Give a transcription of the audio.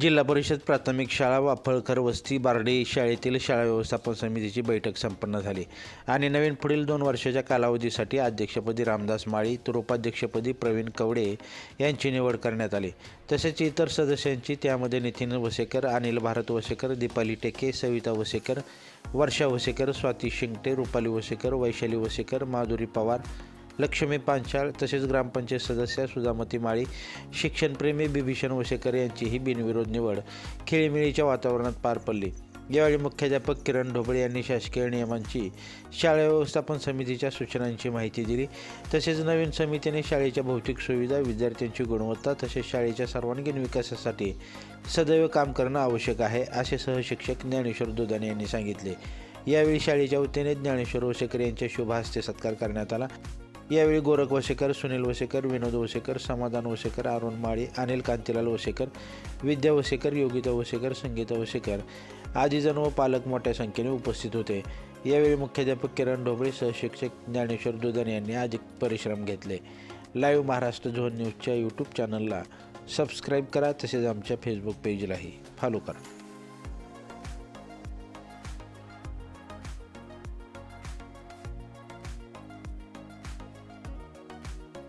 जिल्हा परिषद प्राथमिक शाळा वाफळकर वस्ती बारडे शाळेतील शाळा व्यवस्थापन समितीची बैठक संपन्न झाली. आणि नवीन पुढील दोन वर्षाच्या कालावधीसाठी अध्यक्षपदी रामदास माळी तर उपाध्यक्षपदी प्रवीण कवडे यांची निवड करण्यात आली. तसेच इतर सदस्यांची त्यामध्ये नितीन वसेकर अनिल भारत वसेकर दीपाली टेके सविता वसेकर वर्षा वसेकर स्वाती शिंगटे रुपाली वसेकर वैशाली वसेकर माधुरी पवार लक्ष्मी पांचाळ तसेच ग्रामपंचायत सदस्य सुधामती माळी शिक्षणप्रेमी बिभीषण वशेकर यांचीही बिनविरोध निवड खेळीमेळीच्या वातावरणात पार पडली. यावेळी मुख्याध्यापक किरण ढोबळे यांनी शासकीय नियमांची शाळा व्यवस्थापन समितीच्या सूचनांची माहिती दिली. तसेच नवीन समितीने शाळेच्या भौतिक सुविधा विद्यार्थ्यांची गुणवत्ता तसेच शाळेच्या सर्वांगीण विकासासाठी सदैव काम करणं आवश्यक आहे असे सहशिक्षक ज्ञानेश्वर दुधाने यांनी सांगितले. यावेळी शाळेच्या वतीने ज्ञानेश्वर वसेकर यांच्या शुभ हस्ते सत्कार करण्यात आला. यावेळी गोरख वसेकर सुनील वसेकर विनोद वसेकर समाधान वसेकर अरुण माळी अनिल कांतीलाल वसेकर विद्या वसेकर योगिता वसेकर संगीता वसेकर आदी जण व पालक मोठ्या संख्येने उपस्थित होते. यावेळी मुख्याध्यापक किरण ढोबळे सहशिक्षक ज्ञानेश्वर दुधन यांनी अधिक परिश्रम घेतले. लाईव्ह महाराष्ट्र झोन न्यूजच्या यूट्यूब चॅनलला सबस्क्राईब करा तसेच आमच्या फेसबुक पेजलाही फॉलो करा.